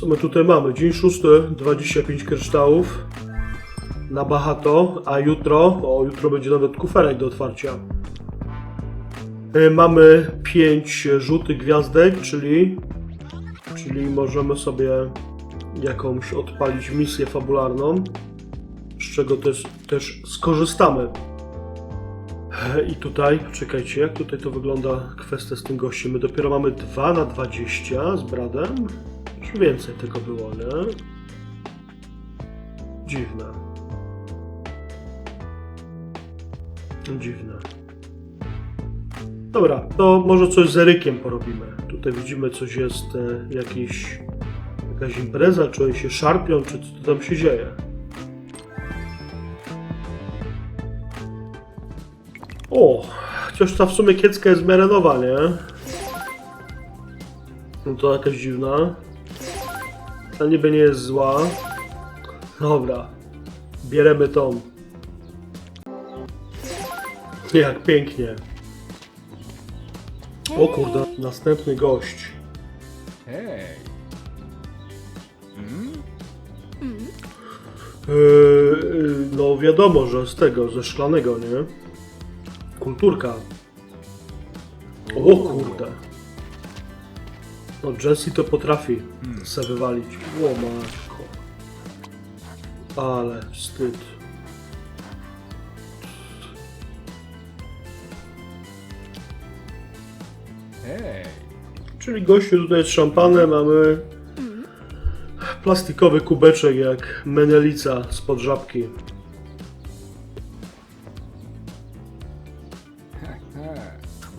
Co my tutaj mamy? Dzień szósty, 25 kryształów na Bahato, a jutro, o jutro będzie nawet kuferek do otwarcia. Y, Mamy 5 żółtych gwiazdek, czyli, czyli możemy sobie jakąś odpalić misję fabularną, z czego też, też skorzystamy. I tutaj, czekajcie, jak tutaj to wygląda kwestia z tym gościem? My dopiero mamy 2 na 20 z Bradem. Już więcej tego było, nie? Dziwne. Dziwne. Dobra, to może coś z Erykiem porobimy. Tutaj widzimy coś jest, e, jakiś, jakaś impreza, czy oni się szarpią, czy co tam się dzieje. O, chociaż ta w sumie kiecka jest w miarę nowa, nie? No to jakaś dziwna. Ta niby nie jest zła. Dobra. Bieremy tą. Jak pięknie. O kurde, następny gość. Hej. Yy, yy, no wiadomo, że z tego, ze szklanego, nie? Kulturka. O kurde. No Jesse to potrafi se wywalić. O matko. Ale wstyd. Hej. Czyli gościu tutaj z szampanem mamy plastikowy kubeczek jak menelica spod żabki.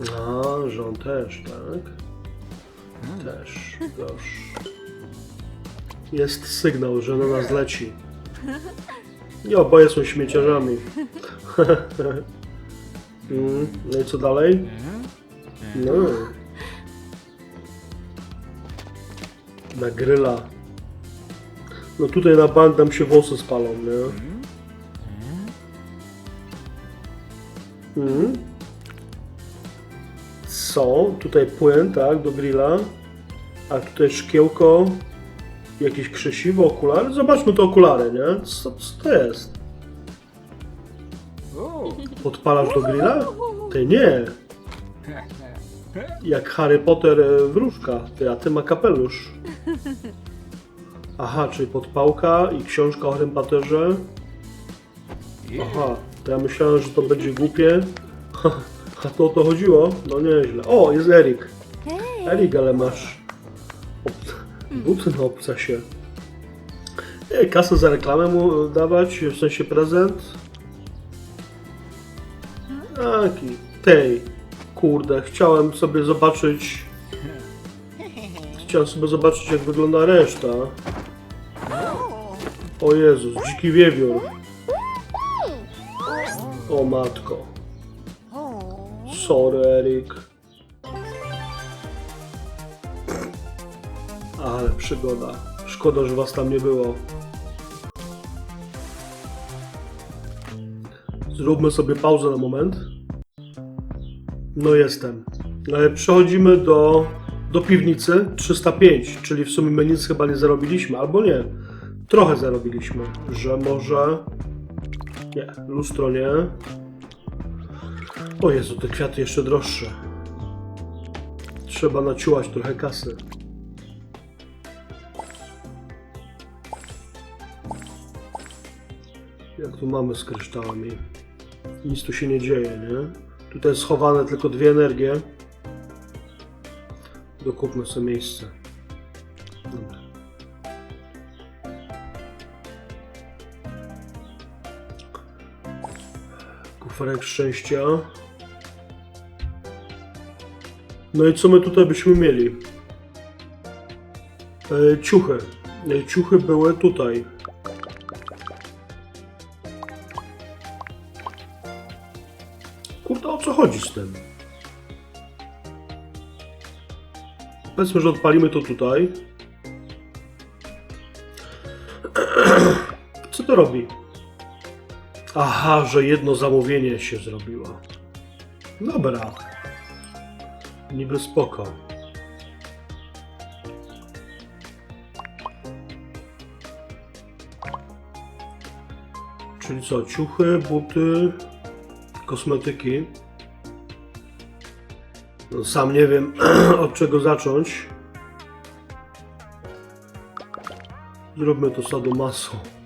A, że on też, tak? Też, proszę. Jest sygnał, że na nas leci. I oboje są śmieciarzami. Mm, No i co dalej? No. Na gryla. No tutaj na bank nam się włosy spalą, nie? Mhm. Co? Tutaj płyn, tak, do grilla. A tutaj szkiełko. Jakieś krzesiwo, okulary. Zobaczmy te okulary, nie? Co, co to jest? Podpalasz do grilla? Ty nie. Jak Harry Potter e, wróżka, ty, a ty ma kapelusz. Aha, czyli podpałka i książka o Harry Potterze. Aha, to ja myślałem, że to będzie głupie. A to o to chodziło? No nieźle. O, jest Erik. Erik, ale masz ob- buty na obcasie. Nie, kasę za reklamę mu dawać, w sensie prezent. Taki, tej. Kurde, chciałem sobie zobaczyć. Chciałem sobie zobaczyć, jak wygląda reszta. O Jezus, dziki wiewiór. O matko. Sorry, Erik. Ale przygoda. Szkoda, że was tam nie było. Zróbmy sobie pauzę na moment. No jestem. E, Przechodzimy do, do piwnicy 305, czyli w sumie my nic chyba nie zarobiliśmy, albo nie. Trochę zarobiliśmy, że może... Nie, lustro nie. O Jezu, te kwiaty jeszcze droższe. Trzeba naciułać trochę kasy. Jak tu mamy z kryształami? Nic tu się nie dzieje, nie? Tutaj schowane tylko dwie energie. Dokupmy sobie miejsce. Kuferek szczęścia. No i co my tutaj byśmy mieli? E, ciuchy. E, ciuchy były tutaj. Kurde, o co chodzi z tym? Powiedzmy, że odpalimy to tutaj. Co to robi? Aha, że jedno zamówienie się zrobiło. Dobra. Niby spoko. Czyli co, ciuchy, buty, kosmetyki. No, sam nie wiem od czego zacząć. Zróbmy to sadomaso.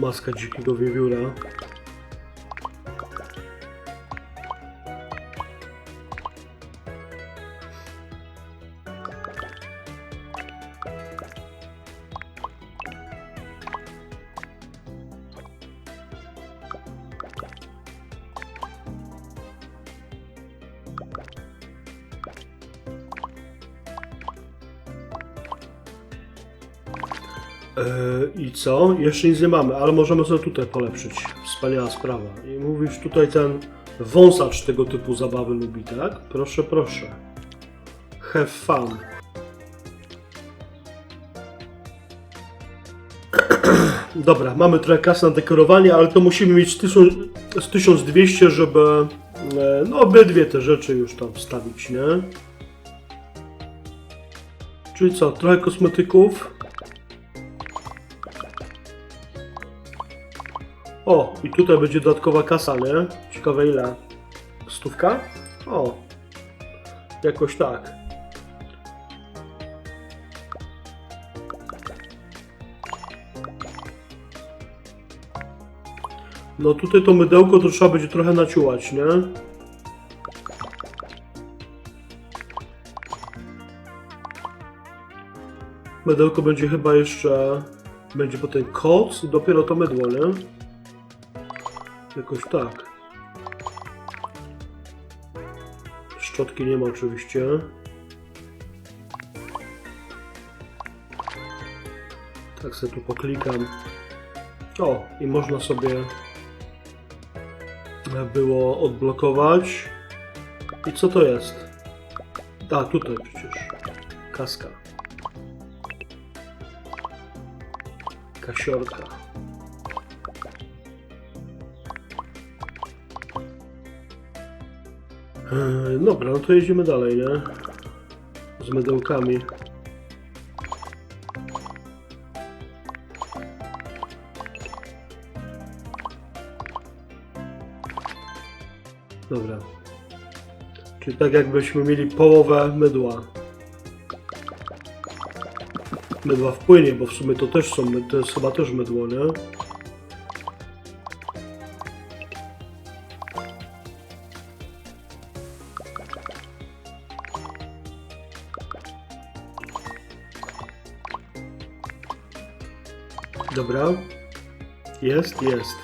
maskacık gibi bir lá Yy, I co? Jeszcze nic nie mamy, ale możemy sobie tutaj polepszyć. Wspaniała sprawa. I mówisz, tutaj ten wąsacz tego typu zabawy lubi, tak? Proszę, proszę. Have fun. Dobra, mamy trochę kasy na dekorowanie, ale to musimy mieć 1000 z 1200, żeby e, no obydwie te rzeczy już tam wstawić, nie? Czyli co, trochę kosmetyków. O, i tutaj będzie dodatkowa kasa, nie? Ciekawe ile? Stówka? O, jakoś tak. No tutaj to mydełko to trzeba będzie trochę naciułać, nie? Mydełko będzie chyba jeszcze... Będzie potem koc i dopiero to mydło, nie? Jakoś tak. Szczotki nie ma oczywiście. Tak sobie tu poklikam. O, i można sobie było odblokować. I co to jest? A, tutaj przecież. Kaska. Kasiorka. Eee, Dobra, no to jedziemy dalej, nie? Z mydełkami. Dobra. Czyli tak jakbyśmy mieli połowę mydła. Mydła w płynie, bo w sumie to też są, to jest chyba też mydło, nie? Dobra. Jest, jest.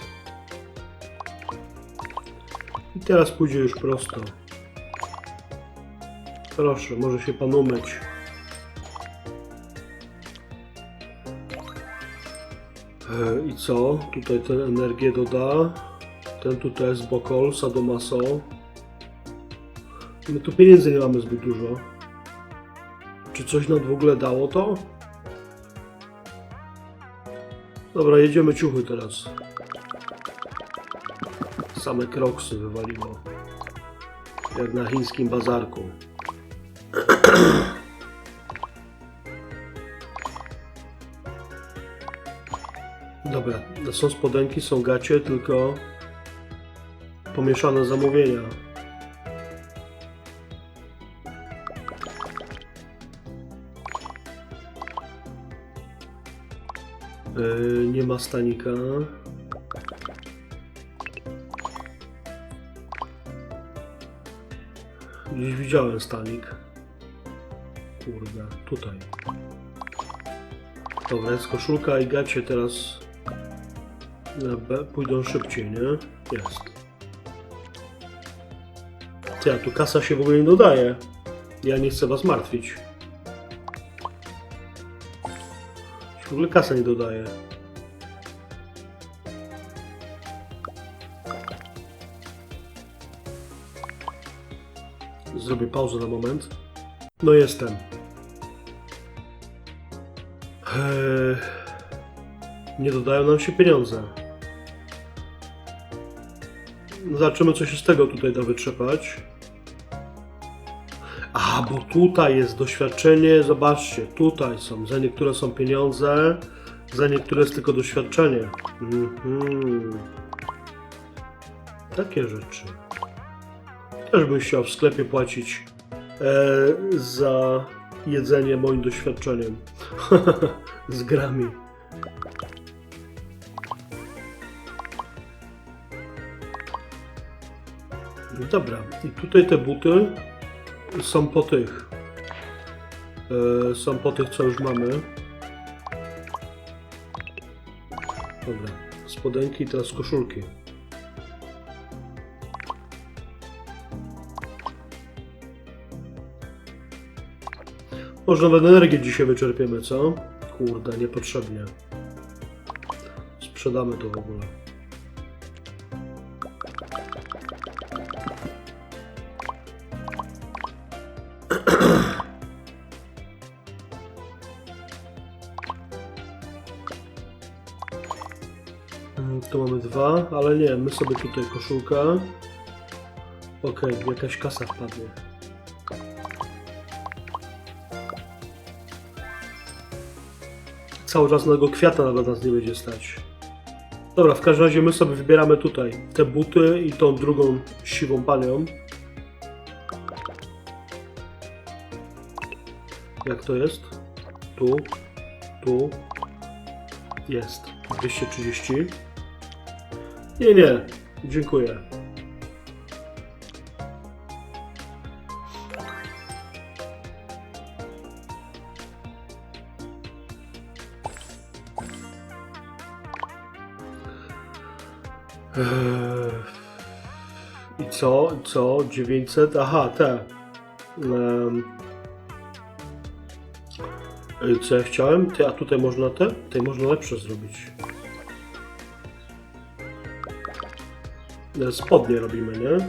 I teraz pójdzie już prosto. Proszę, może się pan umyć. E, I co? Tutaj tę energię doda. Ten tutaj jest Bokol, Sadomaso. My tu pieniędzy nie mamy zbyt dużo. Czy coś nam w ogóle dało to? Dobra, jedziemy ciuchy teraz. Same kroksy wywaliło. Jak na chińskim bazarku. Dobra, są spodenki, są gacie, tylko pomieszane zamówienia. Yy, nie ma stanika. Gdzieś widziałem stanik. Kurde, tutaj. Dobra, jest koszulka i gacie teraz pójdą szybciej, nie? Jest. Ty, tu kasa się w ogóle nie dodaje. Ja nie chcę was martwić. W ogóle kasa nie dodaje. Zrobię pauzę na moment. No jestem. Eee, nie dodają nam się pieniądze. Zobaczymy, co się z tego tutaj da wytrzepać. A, bo tutaj jest doświadczenie, zobaczcie, tutaj są, za niektóre są pieniądze, za niektóre jest tylko doświadczenie. Mhm. Takie rzeczy. Też bym chciał w sklepie płacić e, za jedzenie moim doświadczeniem. Z grami. Dobra, i tutaj te buty są po tych. E, są po tych, co już mamy. Dobra, spodenki teraz koszulki. Może nawet energię dzisiaj wyczerpiemy, co? Kurde, niepotrzebnie. Sprzedamy to w ogóle. Ale nie, my sobie tutaj koszulka. Okej, jakaś kasa wpadnie. Cały czas na kwiata nawet nas nie będzie stać. Dobra, w każdym razie my sobie wybieramy tutaj te buty i tą drugą siwą panią. Jak to jest? Tu, tu, jest. 230. Nie, nie. Dziękuję. Eee, I co? Co? 900? Aha, te. Y, Co ja chciałem? Ty, a tutaj można te? Tutaj można lepsze zrobić. Spodnie robimy, nie?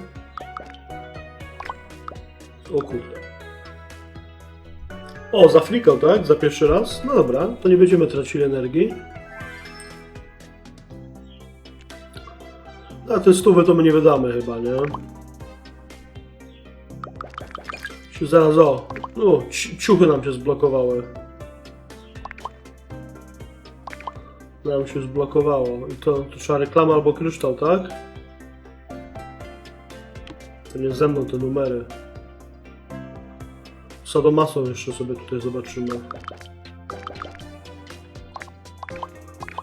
O kurde. O, za frikał, tak? Za pierwszy raz? No dobra, to nie będziemy tracili energii. A te stówy to my nie wydamy chyba, nie? Zaraz, o, no, ci- ciuchy nam się zblokowały. Nam się zblokowało. I to, to trzeba reklama albo kryształ, tak? Nie ze mną te numery. Sadomaso jeszcze sobie tutaj zobaczymy.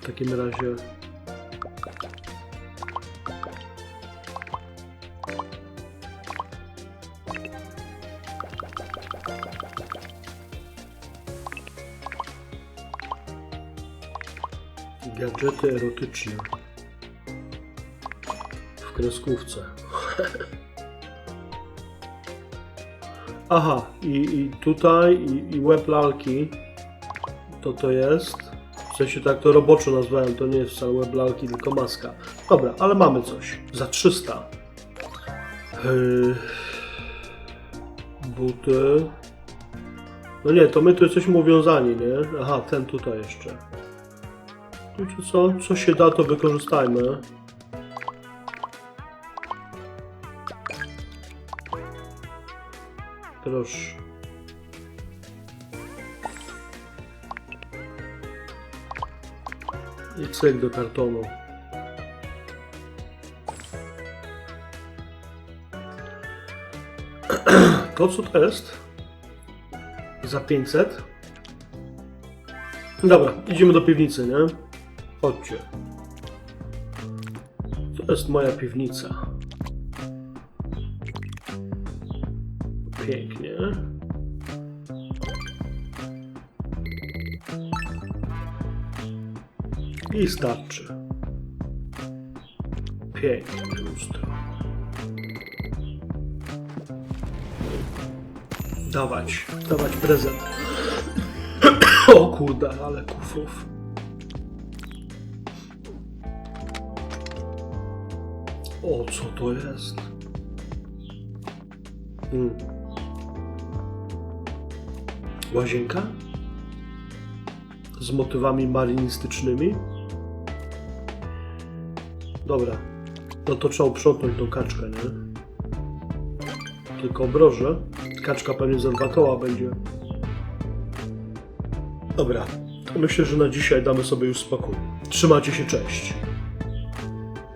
W takim razie. Gadżety erotyczne. W kreskówce. Aha, i, i tutaj, i, i łeb lalki. To to jest. W sensie tak to roboczo nazwałem, to nie jest wcale łeb lalki, tylko maska. Dobra, ale mamy coś. Za 300. Yy, buty. No nie, to my tu jesteśmy uwiązani, nie? Aha, ten tutaj jeszcze. Wiecie co? Co się da, to wykorzystajmy. Proszę. I cyk do kartonu. To co to jest? Za 500? Dobra, idziemy do piwnicy, nie? Chodźcie. To jest moja piwnica. Pięknie. I starczy. Piękne lustro. Dawać, dawać prezent. O kurde, ale kufrów. O, co to jest? Hmm. Łazienka? Z motywami marinistycznymi? Dobra. No to trzeba uprzątnąć tą kaczkę, nie? tylko obroże. Kaczka pewnie za dwa koła będzie. Dobra, myślę, że na dzisiaj damy sobie już spokój. Trzymajcie się, cześć.